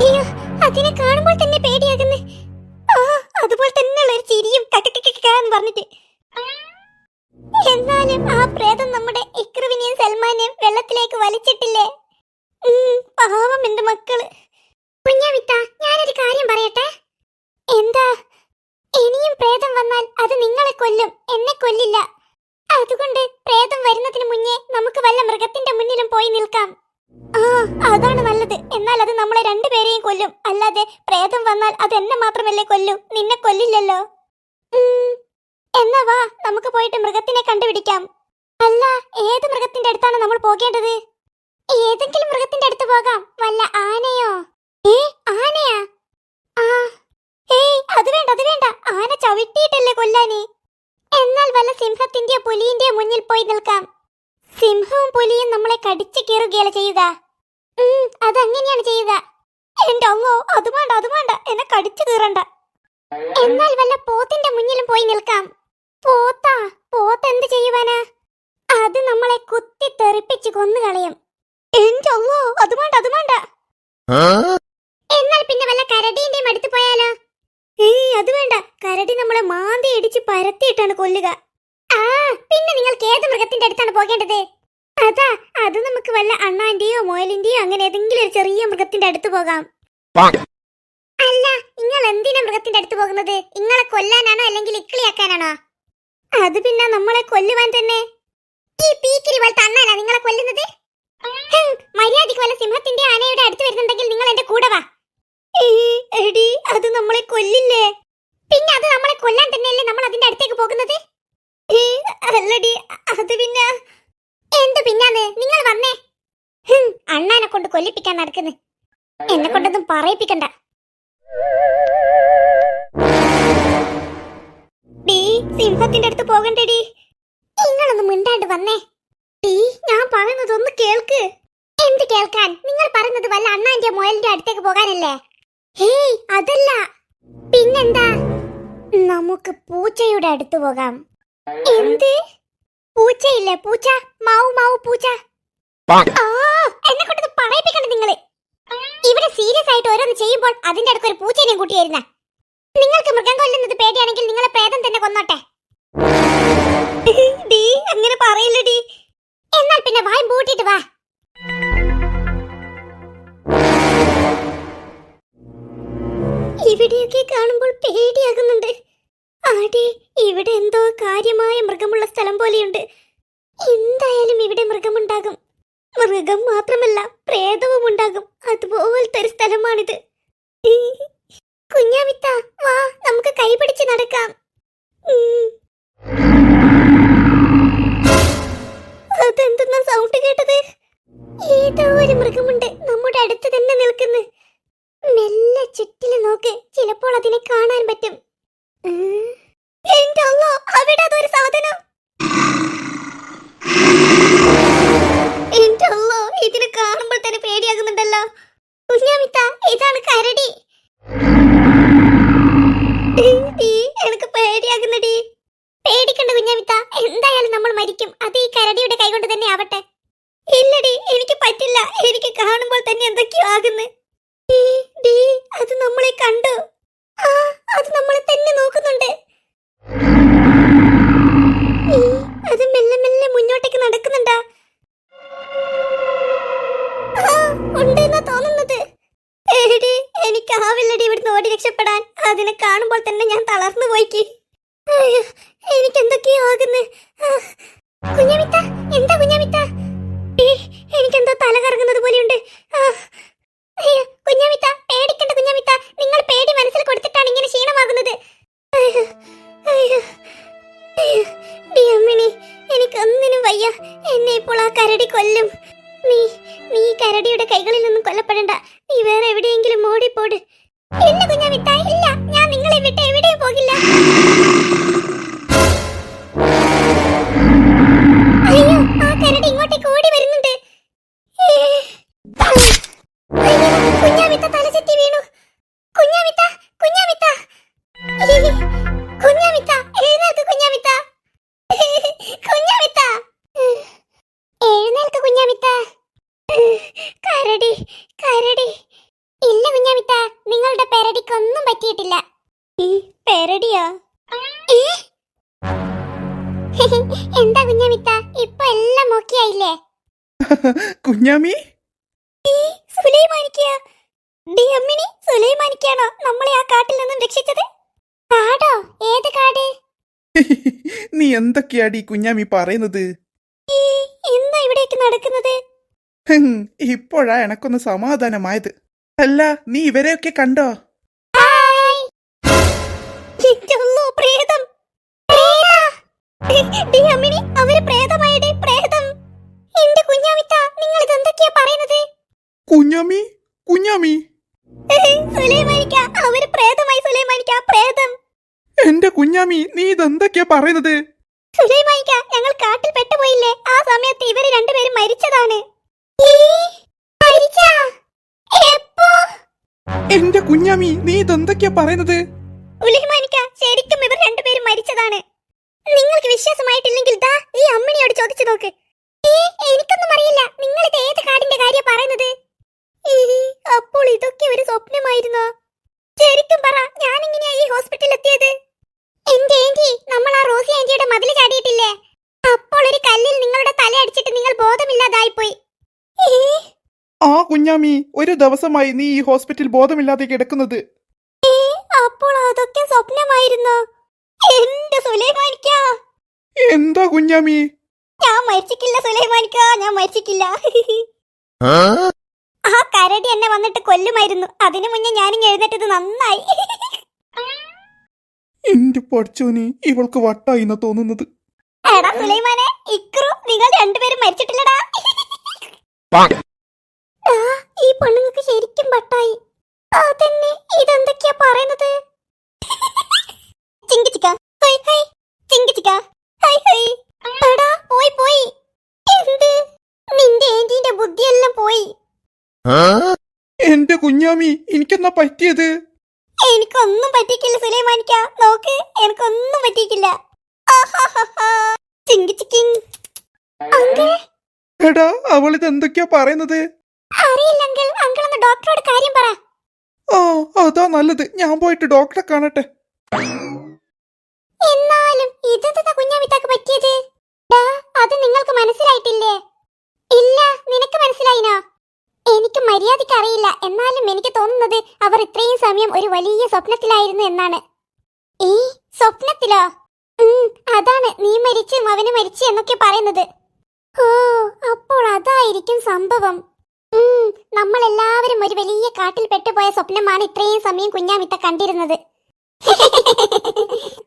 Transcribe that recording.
അയ്യോ അതിനെ കാണുമ്പോൾ തന്നെ പേടിയാകുന്നു. ആ അതുപോലെ തന്നെയുള്ള ഒരു ചിരിയും കക്കക്കക്കാന്ന് പറഞ്ഞിട്ട്. എന്നാലും ആ പ്രേതം നമ്മുടെ ഇക്രുവിനെയും സൽമാനെയും വെള്ളത്തിലേക്ക് വലിച്ചിട്ടില്ലേ? പാവം എന്റെ മക്കൾ. കുഞ്ഞാമിത്ത ഞാനൊരു കാര്യം പറയട്ടെ? എന്താ? ഇനിയും പ്രേതം വന്നാൽ അത് നിങ്ങളെ കൊല്ലും എന്നെ കൊല്ലില്ല. അതുകൊണ്ട് പ്രേതം വരുന്നതിന് മുന്നേ നമുക്ക് വല്ല മൃഗത്തിന്റെ മുന്നിലും പോയി നിൽക്കാം. അതാണ് നല്ലത്. എന്നാൽ അത് നമ്മളെ രണ്ടുപേരെയും കൊല്ലും. അല്ലാതെ പ്രേതം വന്നാൽ അത് എന്നെ മാത്രമല്ലേ കൊല്ലൂ? നിന്നെ കൊല്ലില്ലല്ലോ. എന്നാ വാ നമുക്ക് പോയിട്ട് മൃഗത്തിനെ കണ്ടുപിടിക്കാം. അല്ല ഏത് മൃഗത്തിന്റെ അടുത്താണ് നമ്മൾ പോകേണ്ടത്? ഏതെങ്കിലും മൃഗത്തിന്റെ അടുത്ത് പോകാം. വല്ല ആനയോ? ഏ ആനയാ? ആ ഏയ് അത് വേണ്ട അത് വേണ്ട. ആന ചവിട്ടിയിട്ടല്ലേ കൊല്ലാനേ. എന്നാൽ വല്ല സിംഹത്തിന്റെയോ പുലിന്റെയോ മുന്നിൽ പോയി നിൽക്കാം. പുലിയും നമ്മളെ കടിച്ചു കീറുകയല്ല ചെയ്യുക. അതങ്ങനെയാണ് ചെയ്യുക. എന്റെ അമ്മോ അത് വേണ്ട അത് വേണ്ട എന്നെ കടിച്ചു കീറണ്ട. എന്നാൽ വല്ല പോത്തിന്റെ മുന്നിലും പോയി നിൽക്കാം. പോത്താ പോത്ത് എന്ത് ചെയ്യുവാനാ? അത് നമ്മളെ കുത്തി തെറിപ്പിച്ച് കൊന്നു കളയും. എന്റെ അമ്മോ അത് വേണ്ട അത് വേണ്ട. എന്നാൽ പിന്നെ വല്ല കരടീന്റെയും അടുത്ത് പോയാലോ? ഏയ് അത് വേണ്ട. കരടി നമ്മളെ മാന്തി ഇടിച്ച് പരത്തിയിട്ടാണ് കൊല്ലുക. ആ പിന്നെ നിങ്ങൾക്ക് ഏത് മൃഗത്തിന്റെ അടുത്താണ് പോകേണ്ടത്? അതാ അത് നമുക്ക് വല്ല അണ്ണാന്റെയോ മുയലിന്റെയോ അങ്ങനെ ഏതെങ്കിലും ഒരു ചെറിയ മൃഗത്തിന്റെ അടുത്ത് പോകാം. അല്ല നിങ്ങൾ എന്തിനാ മൃഗത്തിന്റെ അടുത്ത് പോകുന്നത്? നിങ്ങളെ കൊല്ലാനാണോ അല്ലെങ്കിൽ ഇക്കിളിയാക്കാനാണോ? അത് പിന്നെ നമ്മളെ കൊല്ലുവാൻ തന്നെ. ഈ പീക്കിരി പോലത്തെ അണ്ണാനാ നിങ്ങളെ കൊല്ലുന്നത്? ഹും, മര്യാദയ്ക്ക് വല്ല സിംഹത്തിന്റെ ആനയുടെ അടുത്ത് വരുന്നുണ്ടെങ്കിൽ നിങ്ങൾ എന്റെ കൂടെ വാ. എടി അത് നമ്മളെ കൊല്ലില്ലേ? പിന്നെ അത് നമ്മളെ കൊല്ലാൻ തന്നെയല്ലേ നമ്മൾ അതിന്റെ അടുത്തേക്ക് പോകുന്നത്? അല്ലടി അത് പിന്നെ എന്ത് പിന്നാന്ന്? നിങ്ങൾ വന്നേ. അണ്ണാനെ കൊണ്ട് കൊല്ലിപ്പിക്കാൻ നടക്കുന്നു. എന്നെ കൊണ്ടൊന്നും പറയിപ്പിക്കണ്ട. സിംഹത്തിന്റെ അടുത്ത് പോകണ്ടേടി. നിങ്ങളൊന്ന് മിണ്ടാണ്ട് വന്നേ. ഡീ ഞാൻ പറയുന്നതൊന്ന് കേൾക്ക്. എന്ത് കേൾക്കാൻ? നിങ്ങൾ പറയുന്നത് വല്ല അണ്ണാന്റെ മുയലിന്റെ അടുത്തേക്ക് പോകാനല്ലേ? ഹേയ് അതല്ല. പിന്നെന്താ? നമുക്ക് പൂച്ചയുടെ അടുത്ത് പോകാം. എന്ത്? പൂച്ചയില്ലേ? പൂച്ച? മാവു മാവു പൂച്ച. ആ എന്നെ കൊണ്ടത് പറയിപ്പിക്കണ്ട നിങ്ങൾ. ഇവിടെ സീരിയസ് ആയിട്ട് ഓരോന്ന് ചെയ്യുമ്പോൾ അതിന്റെ അടുത്ത് ഒരു പൂച്ചേനെയും കൂട്ടിയായിരുന്ന. നിങ്ങൾക്ക് മൃഗം കൊല്ലുന്നത് പേടിയാണെങ്കിൽ നിങ്ങളെ പ്രേതം തന്നെ കൊന്നോട്ടെ. ഡീ അങ്ങനെ പറയില്ല ഡീ. എന്നാൽ പിന്നെ വായും പൂട്ടിട്ട് വാ. ഇവിടെയൊക്കെ കാണുമ്പോൾ പേടിയാകുന്നുണ്ട്. ആടെ ഇവിടെ എന്തോ കാര്യമായ മൃഗമുള്ള സ്ഥലം പോലെയുണ്ട്. എന്തായാലും ഇവിടെ മൃഗമുണ്ടാകും. മൃഗം മാത്രമല്ല പ്രേതവും ഉണ്ടാകും അതുപോലത്തെ ഒരു സ്ഥലമാണിത്. കുഞ്ഞാമിത്ത വാ നമുക്ക് കൈപിടിച്ച് നടക്കാം. അതെന്തെന്നാ സൗണ്ട് കേട്ടത്? ഏതോ ഒരു മൃഗമുണ്ട് നമ്മുടെ അടുത്ത് തന്നെ നിൽക്കുന്നു. മെല്ലെ ചുറ്റിൽ നോക്ക് ചിലപ്പോൾ അതിനെ കാണാൻ പറ്റും. പേടിക്കണ്ട എന്തായാലും നമ്മൾ മരിക്കും. അത് ഈ കരടിയുടെ കൈകൊണ്ട് തന്നെ ആവട്ടെ. ഇല്ലടി എനിക്ക് പറ്റില്ല. എനിക്ക് കാണുമ്പോൾ തന്നെ എന്തൊക്കെയോ ആകുന്നു. അത് നമ്മളെ കണ്ടു. ആ അത് നമ്മളെ തന്നെ നോക്കുന്നുണ്ട്. അത് മെല്ലെ മെല്ലെ മുന്നോട്ടേക്ക് നടക്കുന്നുണ്ടാ. ഉണ്ടെന്നാ തോന്നുന്നത്. എനിക്കാവില്ലടി ഇവിടുന്ന് ഓടി രക്ഷപ്പെടാൻ. അതിനെ കാണുമ്പോൾ തന്നെ ഞാൻ തളർന്നു പോയിക്ക് അയ്യോ, എനിക്ക് എന്തൊക്കെയോ ആകുന്നു ആ, കുഞ്ഞാമിത്ത എന്താ കുഞ്ഞമിത്ത? എനിക്കെന്തോ തല കറങ്ങുന്നത് പോലെയുണ്ട്. കുഞ്ഞമിത്ത പേടിക്കണ്ട കുഞ്ഞമിത്ത. നിങ്ങൾ പേടി മനസ്സിൽ കൊടുത്തിട്ടാണ് ഇങ്ങനെ ക്ഷീണമാകുന്നത്. അയ്യോ, അയ്യോ, അയ്യോ, ഡി അമ്മിണി എനിക്കൊന്നിനും വയ്യ. എന്നെ ഇപ്പോൾ ആ കരടി കൊല്ലും. നീ നീ കരടിയുടെ കൈകളിൽ നിന്നും കൊല്ലപ്പെടണ്ട. നീ വേറെ എവിടെയെങ്കിലും ഓടിപ്പോട്. ഇല്ല കുഞ്ഞമിത്ത ഇല്ല. ഞാൻ നിങ്ങളെ വിട്ട് എവിടെയും പോകില്ല. പെരടിയോ എന്താ കുഞ്ഞാമിത്ത? ഇപ്പൊ എല്ലാം ഓക്കെയായില്ലേ കുഞ്ഞാമി? സുലൈമാനിക്കോ? ഡി അമ്മിണി സുലൈമാനിക്കാണോ നമ്മളെ ആ കാട്ടിൽ നിന്നും രക്ഷിച്ചത്? കാടോ? ഏത് കാട്? നീ എന്തൊക്കെയാടി കുഞ്ഞാമി പറയുന്നത്? എന്താ ഇവിടേക്ക് നടക്കുന്നത്? ഇപ്പോഴാ എനക്കൊന്ന് സമാധാനമായത്. അല്ല നീ ഇവരെയൊക്കെ കണ്ടോ? അവർ പ്രേതമായടേ പ്രേതം. എന്റെ കുഞ്ഞാമിത്ത നിങ്ങൾ ഇതെന്തൊക്കെയാ പറയുന്നത്? കുഞ്ഞാമി കുഞ്ഞാമി. സുലൈമാനിക്ക അവർ പ്രേതമായി സുലൈമാനിക്ക പ്രേതം. എന്റെ കുഞ്ഞാമി നീ ഇതെന്തൊക്കെയാ പറയുന്നത്? സുലൈമാനിക്ക ഞങ്ങൾ കാട്ടിൽ പെട്ടുപോയില്ലേ ആ സമയത്ത് ഇവർ രണ്ടുപേരും മരിച്ചതാണ്? എന്റെ കുഞ്ഞാമി നീ ഇതെന്തൊക്കെയാ പറയുന്നത് സുലൈമാനിക്ക ശരിക്കും ഇവർ രണ്ടുപേരും മരിച്ചതാണ് നിങ്ങൾക്ക് വിശ്വാസമായിട്ടില്ലെങ്കിൽ ദാ ഈ അമ്മിണിയോട് ചോദിച്ചു നോക്ക് ഏ, എനിക്കൊന്നും അറിയില്ല നിങ്ങൾ ഇത് ഏത് കാടിന്റെ കാര്യം പറയുന്നത്? അപ്പോൾ ഇതൊക്കെ ഒരു സ്വപ്നമായിരുന്നോ? ശരിക്കും പറ ഞാൻ എങ്ങനെയാ ഈ ഹോസ്പിറ്റലിൽ എത്തിയത് എന്റെ ആന്റി നമ്മൾ ആ റോസി ആന്റിയുടെ മതിൽ ചാടിയിട്ടില്ലേ? അപ്പോൾ ഒരു കല്ലിൽ നിങ്ങളുടെ തല അടിച്ചിട്ട് നിങ്ങൾ ബോധമില്ലാതായിപ്പോയി. പോയി ആ കുഞ്ഞാമി ഒരു ദിവസമായി നീ ഈ ഹോസ്പിറ്റൽ ബോധമില്ലാതെ കിടക്കുന്നത്. അപ്പോൾ അതൊക്കെ സ്വപ്നമായിരുന്നു? എന്റെ സുലൈമാനിക്ക? എന്താ കുഞ്ഞാമി? ഞാൻ മരിച്ചിട്ടില്ല സുലൈമാനിക്ക ഞാൻ മരിച്ചിട്ടില്ല. ആ? കരടി എന്നെ വന്നിട്ട് കൊല്ലുമായിരുന്നു. അതിനു മുന്നേ ഞാനും എഴുന്നേറ്റത് നന്നായി. എന്റെ പഠിച്ചോനെ ഇവൾക്ക് വട്ടായിന്ന തോന്നുന്നത്. എടാ സുലൈമാനെ ഇക്രു നിങ്ങൾ രണ്ടുപേരും മരിച്ചിട്ടില്ലടാ. ആ, ഈ പെണ്ണുങ്ങൾക്ക് ശരിക്കും വട്ടായി. അതന്നെ ഇതെന്തൊക്കെയാ പറയുന്നത്? ചിങ്കിച്ചിക്ക ഹൈ ഹൈ. ചിങ്കിച്ചിക്ക ഹൈ ഹൈ. നിന്റെ ഏന്റിന്റെ ബുദ്ധിയെല്ലാം പോയി. എന്റെ കുഞ്ഞാമി എനിക്കെന്നാ പറ്റിയത്? എനിക്കൊന്നും പറ്റിക്കില്ല സുലൈമാനിക്ക. നോക്ക് എനിക്കൊന്നും പറ്റിക്കില്ല എടാ അവളിത് എന്തൊക്കെയാ പറയുന്നത്? അറിയില്ലെങ്കിൽ അങ്കിൾ ഒന്ന് ഡോക്ടറോട് കാര്യം പറ. ആ അതാ നല്ലത്. ഞാൻ പോയിട്ട് ഡോക്ടറെ കാണട്ടെ. എന്നാലും ഇതെന്താ കുഞ്ഞാമിത്താക്ക് പറ്റിയത്? അത് നിങ്ങൾക്ക് മനസ്സിലായിട്ടില്ലേ? ഇല്ല നിനക്ക് മനസ്സിലായിനോ? എനിക്ക് മര്യാദയ്ക്ക് അറിയില്ല. എന്നാലും എനിക്ക് തോന്നുന്നത് അവർ ഇത്രയും സമയം ഒരു വലിയ സ്വപ്നത്തിലായിരുന്നു എന്നാണ്. ഈ സ്വപ്നത്തിലോ? അതാണ്. നീ മരിച്ചു അവന് മരിച്ചു എന്നൊക്കെ പറയുന്നത്. ഓ അപ്പോൾ അതായിരിക്കും സംഭവം. നമ്മൾ എല്ലാവരും ഒരു വലിയ കാട്ടിൽ പെട്ടുപോയ സ്വപ്നമാണ് ഇത്രയും സമയം കുഞ്ഞാമിത്ത കണ്ടിരുന്നത്.